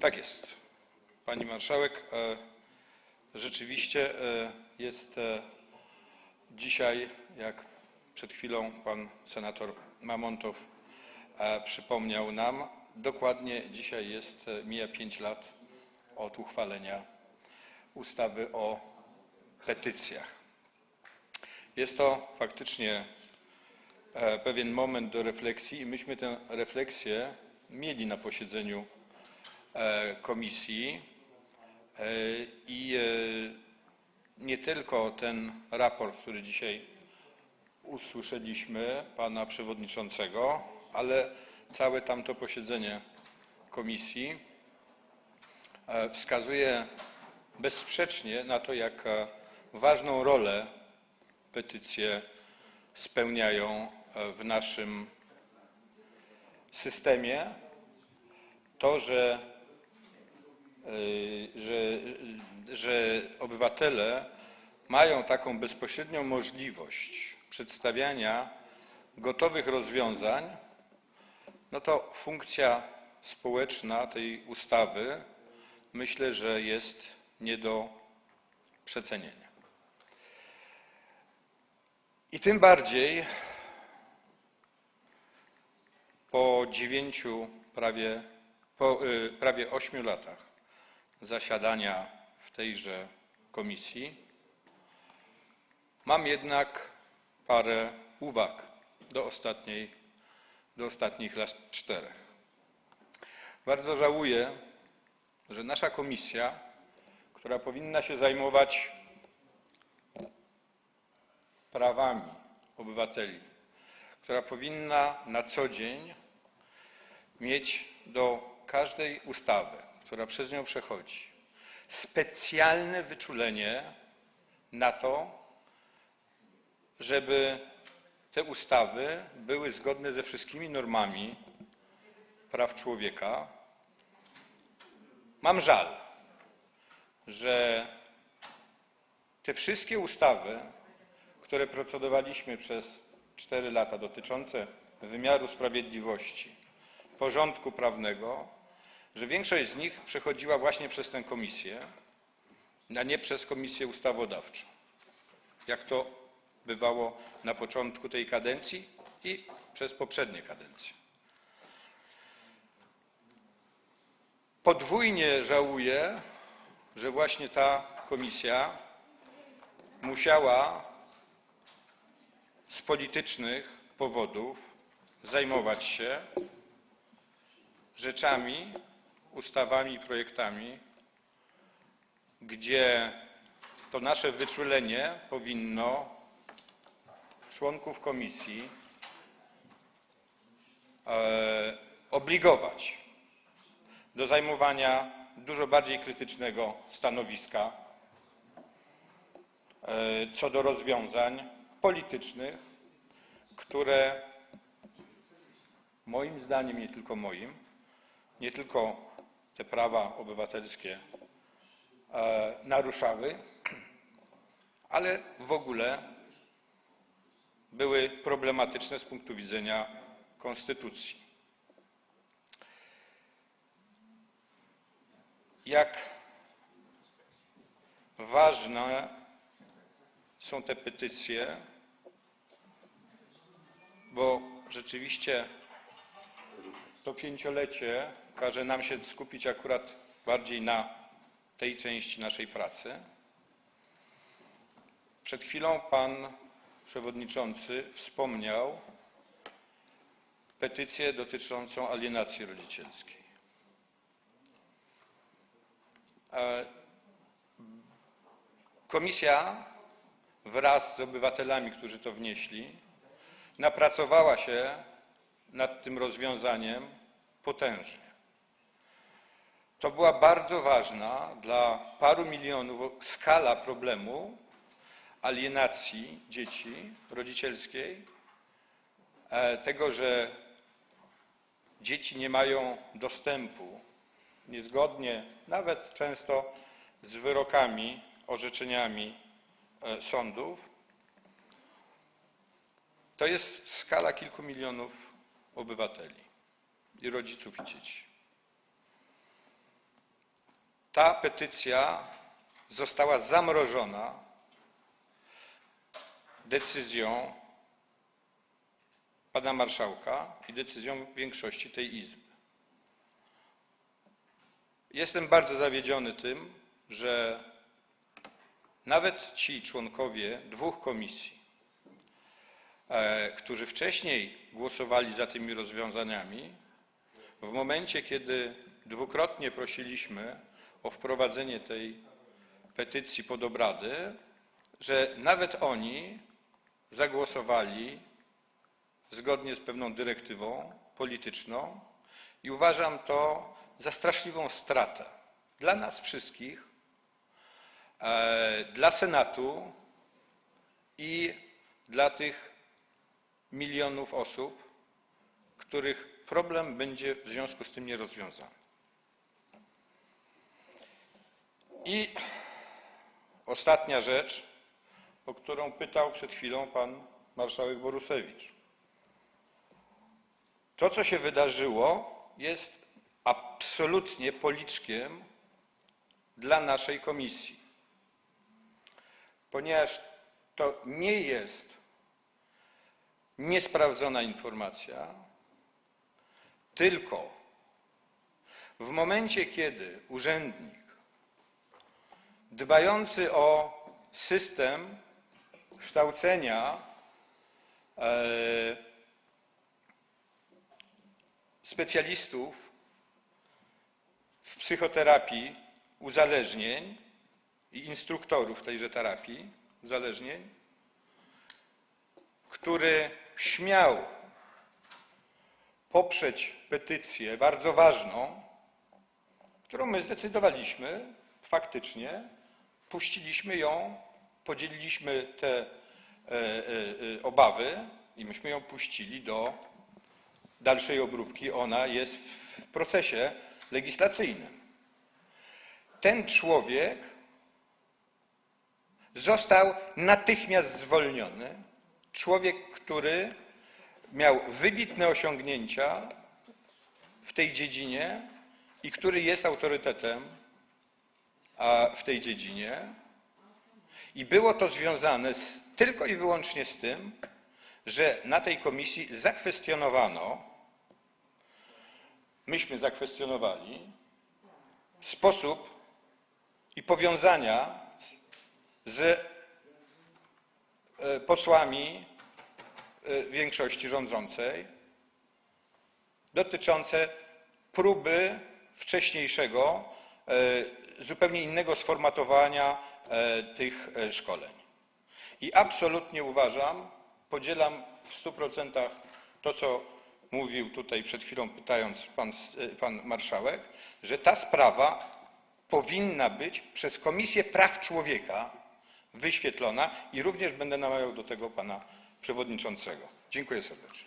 Tak jest. Pani marszałek, e, rzeczywiście e, jest e, dzisiaj, jak przed chwilą pan senator Mamontow przypomniał nam, dokładnie dzisiaj jest, mija 5 lat od uchwalenia ustawy o petycjach. Jest to faktycznie pewien moment do refleksji i myśmy tę refleksję mieli na posiedzeniu komisji E, i e, nie tylko ten raport, który dzisiaj usłyszeliśmy pana przewodniczącego, ale całe tamto posiedzenie komisji e, wskazuje bezsprzecznie na to, jak e, ważną rolę petycje spełniają e, w naszym systemie. To, że, e, że, że obywatele mają taką bezpośrednią możliwość przedstawiania gotowych rozwiązań, no to funkcja społeczna tej ustawy myślę, że jest nie do przecenienia. I tym bardziej po dziewięciu, prawie, y, prawie ośmiu latach zasiadania w tejże komisji mam jednak parę uwag do, ostatniej, do ostatnich lat czterech. Bardzo żałuję, że nasza komisja, która powinna się zajmować prawami obywateli, która powinna na co dzień mieć do każdej ustawy, która przez nią przechodzi, specjalne wyczulenie na to, żeby te ustawy były zgodne ze wszystkimi normami praw człowieka. Mam żal, że te wszystkie ustawy, które procedowaliśmy przez cztery lata, dotyczące wymiaru sprawiedliwości, porządku prawnego, że większość z nich przechodziła właśnie przez tę komisję, a nie przez komisję ustawodawczą, jak to bywało na początku tej kadencji i przez poprzednie kadencje. Podwójnie żałuję, że właśnie ta komisja musiała z politycznych powodów zajmować się rzeczami, ustawami i projektami, gdzie to nasze wyczulenie powinno członków komisji e, obligować do zajmowania dużo bardziej krytycznego stanowiska e, co do rozwiązań politycznych, które moim zdaniem, nie tylko moim, nie tylko te prawa obywatelskie e, naruszały, ale w ogóle były problematyczne z punktu widzenia konstytucji. Jak ważne są te petycje, bo rzeczywiście to pięciolecie każe nam się skupić akurat bardziej na tej części naszej pracy. Przed chwilą pan przewodniczący wspomniał petycję dotyczącą alienacji rodzicielskiej. E, Komisja wraz z obywatelami, którzy to wnieśli, napracowała się nad tym rozwiązaniem potężnie. To była bardzo ważna dla paru milionów skala problemu alienacji dzieci rodzicielskiej, e, tego, że dzieci nie mają dostępu niezgodnie nawet często z wyrokami, orzeczeniami e, sądów. To jest skala kilku milionów obywateli i rodziców i dzieci. ta petycja została zamrożona decyzją pana marszałka i decyzją większości tej Izby. Jestem bardzo zawiedziony tym, że nawet ci członkowie dwóch komisji, którzy wcześniej głosowali za tymi rozwiązaniami, w momencie, kiedy dwukrotnie prosiliśmy o wprowadzenie tej petycji pod obrady, że nawet oni zagłosowali zgodnie z pewną dyrektywą polityczną i uważam to za straszliwą stratę dla nas wszystkich, e, dla Senatu i dla tych milionów osób, których problem będzie w związku z tym nierozwiązany. I ostatnia rzecz, o którą pytał przed chwilą pan marszałek Borusewicz. To, co się wydarzyło, jest absolutnie policzkiem dla naszej komisji, ponieważ to nie jest niesprawdzona informacja, tylko w momencie, kiedy urzędnik dbający o system kształcenia e, specjalistów w psychoterapii uzależnień i instruktorów tejże terapii uzależnień, który śmiał poprzeć petycję bardzo ważną, którą my zdecydowaliśmy faktycznie, puściliśmy ją, podzieliliśmy te e, e, e, obawy i myśmy ją puścili do dalszej obróbki. Ona jest w procesie legislacyjnym. Ten człowiek został natychmiast zwolniony. Człowiek, który miał wybitne osiągnięcia w tej dziedzinie i który jest autorytetem w tej dziedzinie. I było to związane z, tylko i wyłącznie z tym, że na tej komisji zakwestionowano, myśmy zakwestionowali sposób i powiązania z posłami e, większości rządzącej dotyczące próby wcześniejszego, e, zupełnie innego sformatowania e, tych e, szkoleń. I absolutnie uważam, podzielam w 100% to, co mówił tutaj przed chwilą pytając pan, pan marszałek, że ta sprawa powinna być przez Komisję Praw Człowieka wyświetlona i również będę namawiał do tego pana przewodniczącego. Dziękuję serdecznie.